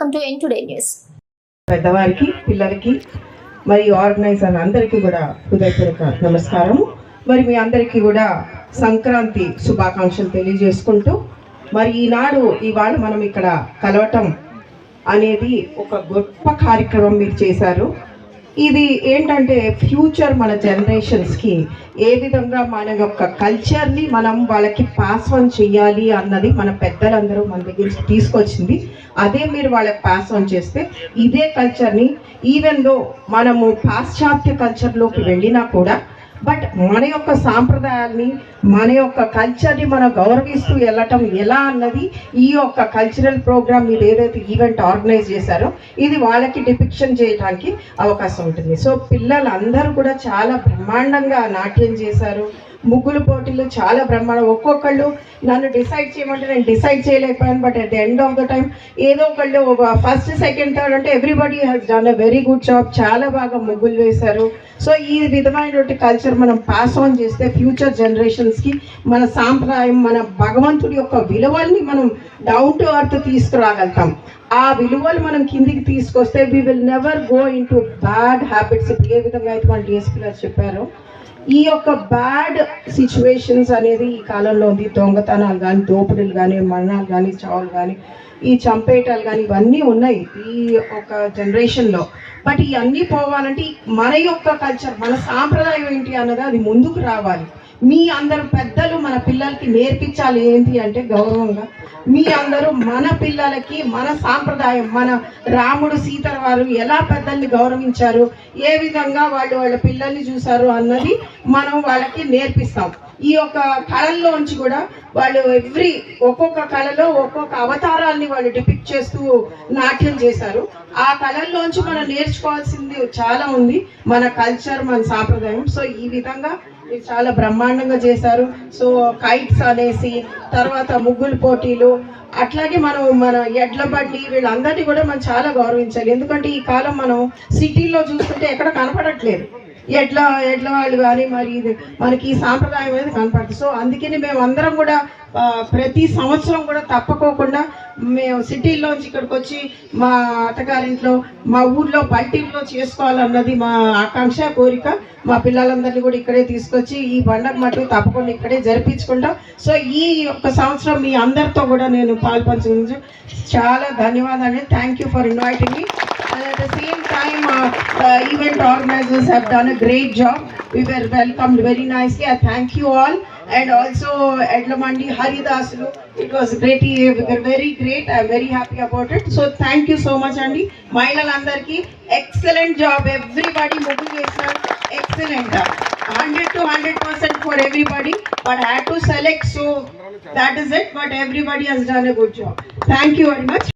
ఎన్ today news పెద్దవారికి పిల్లలకి మరి ఆర్గనైజర్ అందరికీ కూడా హృదయపూర్వక నమస్కారం మరి మీ అందరికీ కూడా సంక్రాంతి శుభాకాంక్షలు తెలియజేసుకుంటూ మరి ఈనాడు ఇవాళ మనం ఇక్కడ కలవటం అనేది ఒక గొప్ప కార్యక్రమం మీరు చేశారు. ఇది ఏంటంటే ఫ్యూచర్ మన జనరేషన్స్కి ఏ విధంగా మన యొక్క కల్చర్ని మనం వాళ్ళకి పాస్ ఆన్ చేయాలి అన్నది మన పెద్దలందరూ మన దగ్గర తీసుకొచ్చింది. అదే మీరు వాళ్ళకి పాస్ ఆన్ చేస్తే ఇదే కల్చర్ని ఈవెన్ దో మనము పాశ్చాత్య కల్చర్లోకి వెళ్ళినా కూడా బట్ మన యొక్క సాంప్రదాయాల్ని మన యొక్క కల్చర్ని మనం గౌరవిస్తూ వెళ్ళటం ఎలా అన్నది ఈ యొక్క కల్చరల్ ప్రోగ్రామ్ మీరు ఏదైతే ఈవెంట్ ఆర్గనైజ్ చేశారో ఇది వాళ్ళకి డిపిక్షన్ చేయడానికి అవకాశం ఉంటుంది. సో పిల్లలందరూ కూడా చాలా బ్రహ్మాండంగా నాట్యం చేశారు. ముగ్గులు పోటీలు చాలా బ్రహ్మాండం ఒక్కొక్కళ్ళు నన్ను డిసైడ్ చేయమంటే నేను డిసైడ్ చేయలేకపోయాను but at the end of the time ఏదో ఒకళ్ళు ఫస్ట్ సెకండ్ థర్డ్ అంటే everybody has done a very good job చాలా బాగా ముగ్గులు వేశారు. సో ఈ విధమైనటువంటి కల్చర్ మనం పాస్ ఆన్ చేస్తే ఫ్యూచర్ జనరేషన్స్కి మన సాంప్రదాయం మన భగవంతుడి యొక్క విలువల్ని మనం డౌన్ టు అర్త్ తీసుకురాగలుగుతాం. ఆ విలువలు మనం కిందికి తీసుకొస్తే we will never go into bad habits ఏ విధంగా అయితే మన డిఎస్పీ గారు చెప్పారో ఈ యొక్క బ్యాడ్ సిచ్యువేషన్స్ అనేది ఈ కాలంలో ఉంది. దొంగతనాలు కానీ దోపిడీలు కానీ మరణాలు కానీ చావులు కానీ ఈ చంపేటలు కానీ ఇవన్నీ ఉన్నాయి ఈ ఒక జనరేషన్లో బట్ ఇవన్నీ పోవాలంటే మన యొక్క కల్చర్ మన సాంప్రదాయం ఏంటి అన్నది అది ముందుకు రావాలి. మీ అందరు పెద్దలు మన పిల్లలకి నేర్పించాలి ఏంటి అంటే గౌరవంగా. మీ అందరూ మన పిల్లలకి మన సాంప్రదాయం మన రాముడు సీతల వారు ఎలా పెద్దల్ని గౌరవించారు ఏ విధంగా వాళ్ళు వాళ్ళ పిల్లల్ని చూశారు అన్నది మనం వాళ్ళకి నేర్పిస్తాం. ఈ యొక్క కళల్లోంచి కూడా వాళ్ళు ఎవ్రీ ఒక్కొక్క కళలో ఒక్కొక్క అవతారాల్ని వాళ్ళు డిపిక్ట్ చేస్తూ నాట్యం చేశారు. ఆ కళల్లోంచి మనం నేర్చుకోవాల్సింది చాలా ఉంది. మన కల్చర్ మన సాంప్రదాయం. సో ఈ విధంగా మీరు చాలా బ్రహ్మాండంగా చేశారు. సో కైట్స్ అనేసి తర్వాత ముగ్గులు పోటీలు అట్లాగే మనం మన ఎడ్ల బండి వీళ్ళందరినీ కూడా మనం చాలా గౌరవించాలి. ఎందుకంటే ఈ కాలం మనం సిటీలో చూస్తుంటే ఎక్కడ కనపడట్లేదు. ఎడ్ల ఎడ్ల వాళ్ళు కానీ మరి ఇది మనకి ఈ సాంప్రదాయం అనేది కనపడుతుంది. సో అందుకని మేము అందరం కూడా ప్రతి సంవత్సరం కూడా తప్పకోకుండా మేము సిటీలోంచి ఇక్కడికి వచ్చి మా అత్తగారింట్లో మా ఊర్లో బయటిలో చేసుకోవాలన్నది మా ఆకాంక్ష కోరిక. మా పిల్లలందరినీ కూడా ఇక్కడే తీసుకొచ్చి ఈ పండగ మటు తప్పకుండా ఇక్కడే జరిపించుకుంటాం. సో ఈ యొక్క సంవత్సరం మీ అందరితో కూడా నేను పాల్పంచు చాలా ధన్యవాదాలు. Thank you for inviting me and at the same time event organizers have done a great job we job. We were welcomed very nicely. I and also Adlamandi Haridaslu. It was great, very great. I'm very happy about it. So thank you so much, Andy. Mahilalandarki, excellent job. Everybody motivation, excellent. 100 to 100% for everybody, but I had to select, so that is it. But everybody has done a good job. Thank you very much.